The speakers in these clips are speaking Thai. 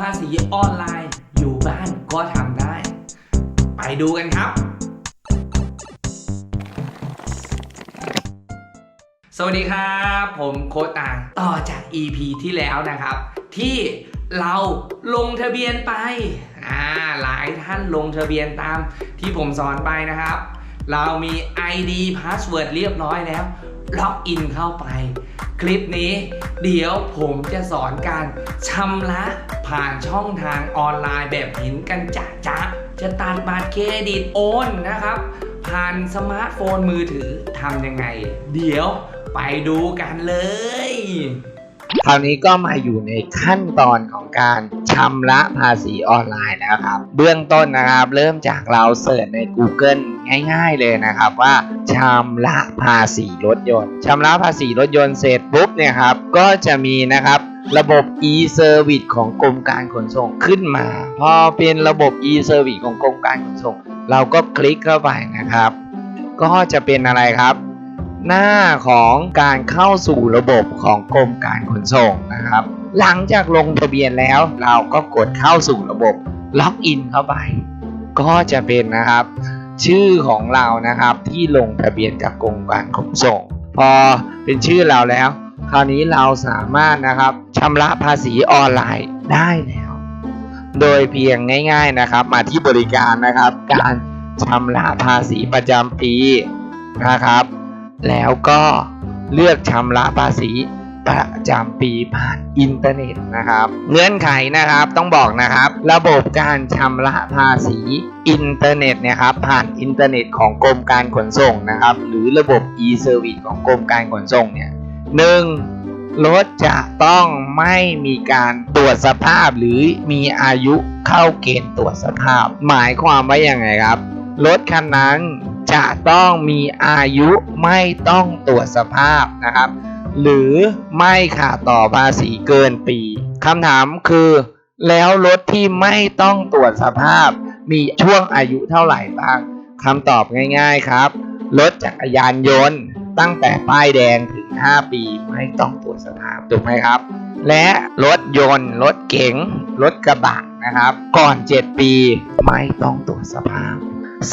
ภาษีออนไลน์ อยู่บ้านก็ทำได้ ไปดูกันครับ สวัสดีครับ ผมโค้ดต่างต่อจาก EP ที่แล้วนะครับ ที่เราลงทะเบียนไปอ่าหลายท่านลงทะเบียนตามที่ผมสอนไปนะครับ เรามี ID Password เรียบร้อยแล้ว ล็อกอินเข้าไป คลิปนี้เดี๋ยวผมจะสอนการชำระผ่านช่องทางออนไลน์แบบเห็นกันจะจะจะตัดบัตรเครดิตโอนนะครับ ผ่านสมาร์ทโฟนมือถือทำยังไง เดี๋ยวไปดูกันเลย คราวนี้ก็มาอยู่ในขั้นตอนของการชำระภาษีออนไลน์แล้วครับ เบื้องต้นนะครับ เริ่มจากเราเสิร์ชใน Google ง่ายๆเลยนะครับว่าชำระภาษีรถยนต์ชำระภาษีรถยนต์เสร็จปุ๊บเนี่ยครับก็จะมีนะครับระบบ e-service ของกรมการขนส่งขึ้นมา พอเป็นระบบ e-service ของกรมการขนส่ง เราก็คลิกเข้าไปนะครับ ก็จะเป็นอะไรครับ หน้าของการเข้าสู่ระบบของกรมการขนส่งนะครับ หลังจากลงทะเบียนแล้ว เราก็กดเข้าสู่ระบบล็อกอินเข้าไป ก็จะเป็นนะครับ ชื่อของเรานะครับที่ลงทะเบียนกับกรมการขนส่ง พอเป็นชื่อเราแล้ว คราวนี้เราสามารถนะครับชำระภาษีออนไลน์ได้แล้ว โดยเพียงง่าย ๆนะครับ มาที่บริการนะครับ การชำระภาษีประจำปีนะครับ แล้วก็เลือกชำระภาษีประจำปีผ่านอินเทอร์เน็ตนะครับ เงื่อนไขนะครับต้องบอกนะครับ ระบบการชำระภาษีอินเทอร์เน็ตเนี่ยครับผ่านอินเทอร์เน็ตของกรมการขนส่งนะครับ หรือระบบ e-service ของกรมการขนส่งเนี่ยหนึ่งรถจะต้องไม่มีการตรวจสภาพหรือมีอายุเข้าเกณฑ์ตรวจสภาพ หมายความว่าอย่างไงครับ รถคันนั้น จะต้องมีอายุไม่ต้องตรวจสภาพนะครับ หรือไม่ขาดต่อภาษีเกินปีคำถามคือ แล้วรถที่ไม่ต้องตรวจสภาพ มีช่วงอายุเท่าไหร่บ้างคำตอบง่าย ๆครับรถจักรยานยนต์ตั้งแต่ป้ายแดงถึง 5 ปีไม่ต้องตรวจสภาพถูกไหมครับ และรถยนต์รถเก๋งรถกระบะนะครับ ก่อน 7 ปีไม่ต้องตรวจสภาพ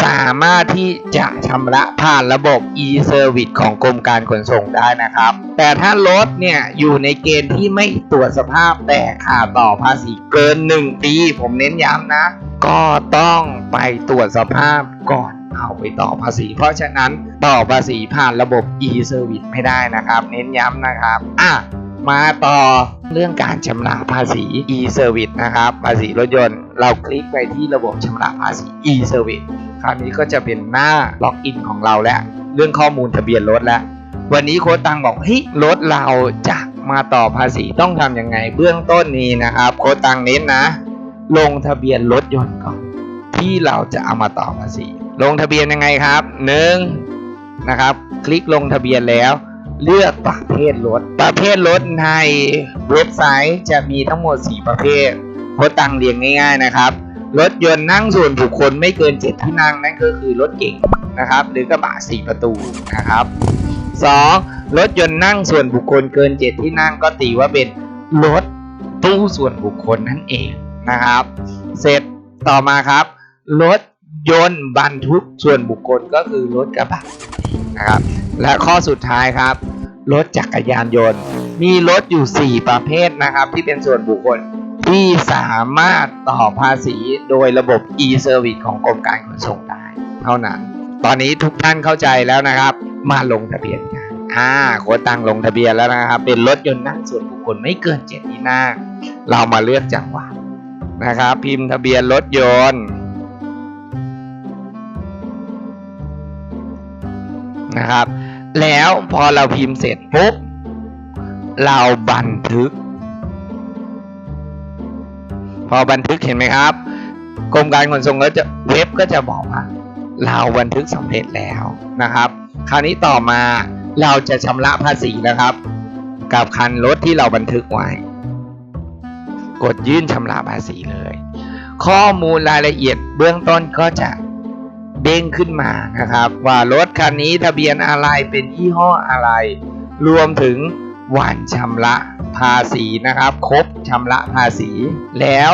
สามารถที่จะชำระผ่านระบบ e-service ของกรมการขนส่งได้นะครับ แต่ถ้ารถเนี่ยอยู่ในเกณฑ์ที่ไม่ตรวจสภาพแต่ขาดต่อภาษีเกิน 1 ปี ผมเน้นย้ำนะ ก็ต้องไปตรวจสภาพก่อนเอาไปต่อภาษี เพราะฉะนั้นต่อภาษีผ่านระบบ e-service ไม่ได้นะครับ เน้นย้ำนะครับ อะมาต่อเรื่องการชำระภาษี e-service นะครับ ภาษีรถยนต์ เราคลิกไปที่ระบบชำระภาษี e-service คราวนี้ก็จะเป็นหน้าล็อกอินของเราแล้ว เรื่องข้อมูลทะเบียนรถแล้ว วันนี้โค้ดตังบอกเฮ้ยรถเราจะมาต่อภาษีต้องทำยังไง เบื้องต้นนี้นะครับ โค้ดตังเน้นนะ ลงทะเบียนรถยนต์ก่อนที่เราจะเอามาต่อภาษี ลงทะเบียนยังไงครับหนึ่งนะครับ คลิกลงทะเบียนแล้ว เลือกประเภทรถ ประเภทรถในเว็บไซต์จะมีทั้งหมด 4 ประเภทโค้ดตังเรียงง่าย ๆนะครับ รถยนต์นั่งส่วนบุคคลไม่เกิน 7 ที่นั่งนั่นก็คือรถเก๋งนะครับ หรือกระบะ4ประตูนะครับ 2. รถยนต์นั่งส่วนบุคคลเกิน 7 ที่นั่งก็ตีว่าเป็นรถตู้ส่วนบุคคลนั่นเองนะครับ เสร็จต่อมาครับ รถยนต์บรรทุกส่วนบุคคลก็คือรถกระบะนะครับ และข้อสุดท้ายครับ รถจักรยานยนต์ มีรถอยู่ 4 ประเภทนะครับ ที่เป็นส่วนบุคคล ที่สามารถต่อภาษีโดยระบบ e-service ของกรมการขนส่งได้เท่านั้น ตอนนี้ทุกท่านเข้าใจแล้วนะครับ มาลงทะเบียนกันอ่าโค้ดตังลงทะเบียนแล้วนะครับ เป็นรถยนต์นั่งส่วนบุคคลไม่เกินเจ็ดที่นั่งเรามาเลือกจังหวัดนะครับ พิมพ์ทะเบียนรถยนต์นะครับ แล้วพอเราพิมพ์เสร็จปุ๊บเราบันทึก พอบันทึกเห็นไหมครับ กรมการขนส่งก็จะเว็บก็จะบอกว่าเราบันทึกสำเร็จแล้วนะครับ คราวนี้ต่อมาเราจะชำระภาษีนะครับ กับคันรถที่เราบันทึกไว้ กดยื่นชำระภาษีเลย ข้อมูลรายละเอียดเบื้องต้นก็จะเด้งขึ้นมานะครับ ว่ารถคันนี้ทะเบียนอะไรเป็นยี่ห้ออะไร รวมถึง วันชำระภาษีนะครับ ครบชำระภาษี แล้ว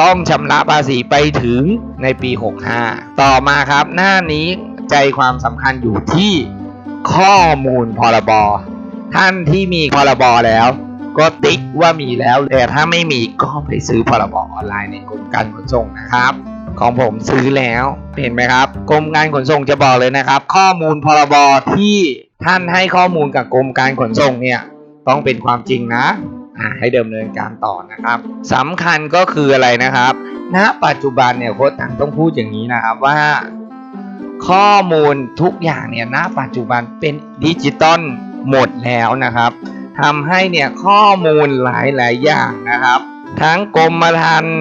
ต้องชำระภาษีไปถึงในปี 65 ต่อมาครับหน้านี้ใจความสำคัญอยู่ที่ข้อมูลพรบท่านที่มีพรบแล้ว ก็ติ๊กว่ามีแล้วแต่ถ้าไม่มีก็ไปซื้อพรบออนไลน์ในกรมการขนส่งนะครับ ของผมซื้อแล้วเห็นไหมครับ กรมการขนส่งจะบอกเลยนะครับ ข้อมูลพรบที่ท่านให้ข้อมูลกับกรมการขนส่งเนี่ย ต้องเป็นความจริงนะอ่าให้เดำเนินการต่อนะครับสำคัญก็คืออะไรนะครับ ณ ปัจจุบันเนี่ยโค้ชตังต้องพูดอย่างนี้นะครับว่า ข้อมูลทุกอย่างเนี่ยณ ปัจจุบันเป็นดิจิตอลหมดแล้วนะครับทำให้เนี่ยข้อมูลหลายๆอย่างนะครับ ทั้งกรมธรรม์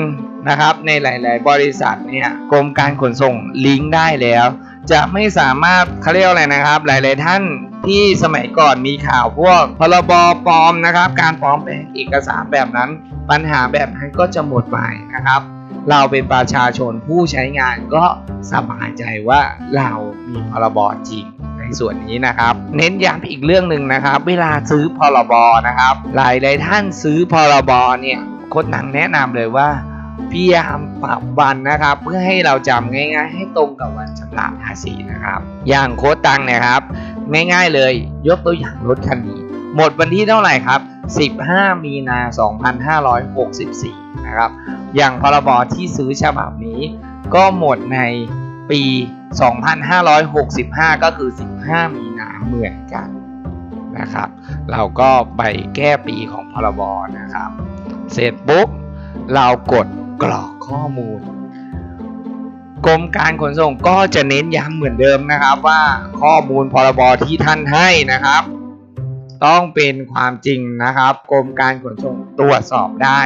นะครับในหลาย ๆ บริษัทเนี่ยกรมการขนส่งลิงก์ได้แล้ว จะไม่สามารถเขาเรียกอะไรนะครับ หลาย ๆ ท่าน ที่สมัยก่อนมีข่าวพวกพรบปลอมนะครับ การปลอมแปลงเอกสารแบบนั้น ปัญหาแบบนั้นก็จะหมดไปนะครับ เราเป็นประชาชนผู้ใช้งานก็สบายใจว่าเรามีพรบจริงในส่วนนี้นะครับ เน้นย้ำอีกเรื่องหนึ่งนะครับ เวลาซื้อพรบนะครับหลายหลายๆท่านซื้อพรบเนี่ยโค้ดหนังแนะนำเลยว่าพยายามปรับวันนะครับ เพื่อให้เราจำง่าย ๆ ให้ตรงกับวันชำระภาษีนะครับ อย่างโค้ดตังเนี่ยครับ ง่ายๆเลย ยกตัวอย่างรถคันนี้ หมดวันที่เท่าไหร่ครับ 15 มีนา 2564 นะครับ อย่างพรบที่ซื้อฉบับนี้ ก็หมดในปี 2565 ก็คือ 15 มีนาเหมือนกันนะครับ เราก็ไปแก้ปีของพรบนะครับ เสร็จปุ๊บเรากดกรอกข้อมูล กรมการขนส่งก็จะเน้นย้ำเหมือนเดิมนะครับว่าข้อมูลพรบที่ท่านให้นะครับ ต้องเป็นความจริงนะครับ กรมการขนส่งตรวจสอบได้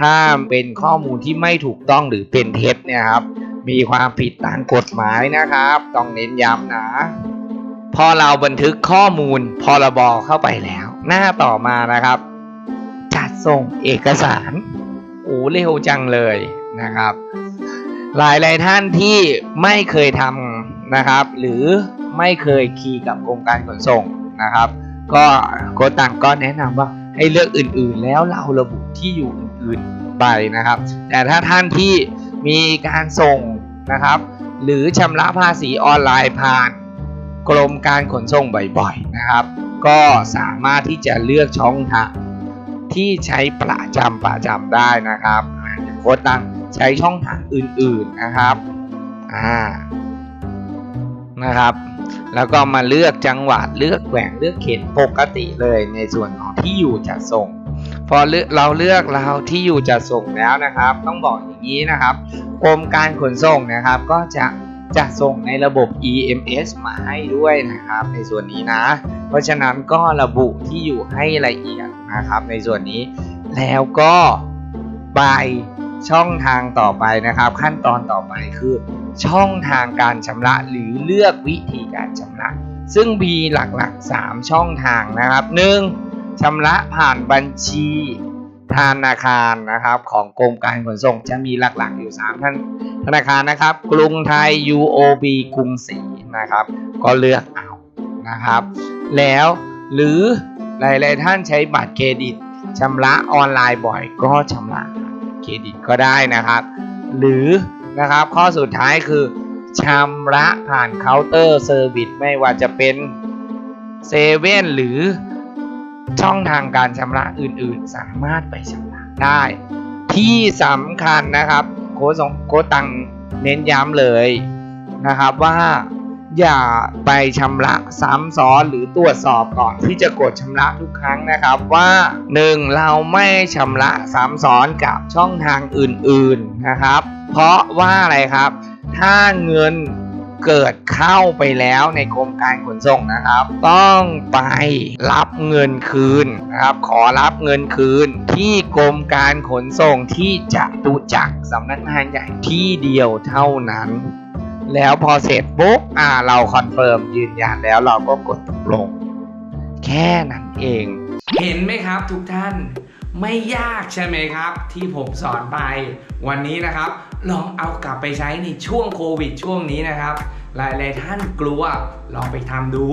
ถ้าเป็นข้อมูลที่ไม่ถูกต้องหรือเป็นเท็จเนี่ยครับมีความผิดตามกฎหมายนะครับ ต้องเน้นย้ำนะ พอเราบันทึกข้อมูลพรบเข้าไปแล้ว หน้าต่อมานะครับ จัดส่งเอกสารโอ้เร็วจังเลยนะครับ หลายหลายท่านที่ไม่เคยทำนะครับ หรือไม่เคยคีย์กับกรมการขนส่งนะครับ ก็โค้ดตังก็แนะนำว่าให้เลือกอื่นๆ แล้วเราระบุที่อยู่อื่นๆไปนะครับ แต่ถ้าท่านที่มีการส่งนะครับ หรือชำระภาษีออนไลน์ผ่านกรมการขนส่งบ่อยๆนะครับ ก็สามารถที่จะเลือกช่องทางที่ใช้ประจำประจำได้นะครับโค้ดตัง ใช้ช่องทางอื่นๆนะครับอ่านะครับ แล้วก็มาเลือกจังหวัดเลือกแขวงเลือกเขตปกติเลยในส่วนของที่อยู่จัดส่ง พอเลือเราเลือกเราที่อยู่จัดส่งแล้วนะครับ ต้องบอกอย่างนี้นะครับกรมการขนส่งนะครับ ก็จะจัดส่งในระบบ EMS มาให้ด้วยนะครับ ในส่วนนี้นะ เพราะฉะนั้นก็ระบุที่อยู่ให้ละเอียดนะครับ ในส่วนนี้แล้วก็ไป ช่องทางต่อไปนะครับ ขั้นตอนต่อไปคือ ช่องทางการชำระหรือเลือกวิธีการชำระ ซึ่งมีหลักๆ 3 ช่องทางนะครับ 1. ชำระผ่านบัญชีธนาคารนะครับ ของกรมการขนส่งจะมีหลักๆอยู่3ท่านธนาคารนะครับ กรุงไทย UOB กรุงศรีนะครับ ก็เลือกเอานะครับ แล้วหรือหลายๆท่านใช้บัตรเครดิตชำระออนไลน์บ่อยก็ชำระ เครดิตก็ได้นะครับ หรือนะครับข้อสุดท้ายคือชำระผ่านเคาน์เตอร์เซอร์วิสไม่ว่าจะเป็นเซเว่นหรือช่องทางการชำระอื่นๆ สามารถไปชำระได้ ที่สำคัญนะครับ โค้ชของโค้ชตังเน้นย้ำเลยนะครับว่า อย่าไปชำระซ้ำซ้อนหรือตรวจสอบก่อนที่จะกดชำระทุกครั้งนะครับว่า 1. เราไม่ชำระซ้ำซ้อนกับช่องทางอื่นๆนะครับ เพราะว่าอะไรครับ ถ้าเงินเกิดเข้าไปแล้วในกรมการขนส่งนะครับ ต้องไปรับเงินคืนนะครับขอรับเงินคืนที่กรมการขนส่งที่จะตุจักสำนักงานใหญ่ที่เดียวเท่านั้น แล้วพอเสร็จปุ๊บอ่าเราคอนเฟิร์มยืนยันแล้วเราก็กดตกลง แค่นั้นเอง เห็นไหมครับทุกท่านไม่ยากใช่ไหมครับ ที่ผมสอนไป วันนี้นะครับ ลองเอากลับไปใช้ในช่วงโควิดช่วงนี้นะครับ หลายๆท่านกลัวลองไปทำดู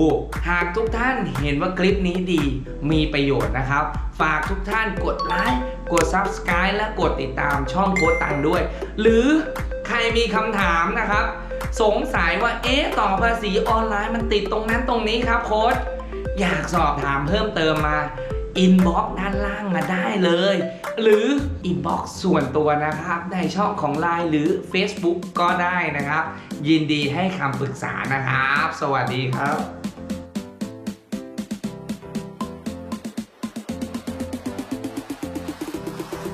หากทุกท่านเห็นว่าคลิปนี้ดีมีประโยชน์นะครับ ฝากทุกท่านกดไลค์กด Subscribe และกดติดตามช่องโค้ดตังด้วย หรือใครมีคำถามนะครับ สงสัยว่าเอ๊ะต่อภาษีออนไลน์มันติดตรงนั้นตรงนี้ครับโค้ดอยากสอบถามเพิ่มเติมมาอินบ็อกด้านล่างมาได้เลย หรืออินบ็อกส่วนตัวนะครับ ในช่องของ Line หรือ Facebook ก็ได้นะครับ ยินดีให้คำปรึกษานะครับ สวัสดีครับ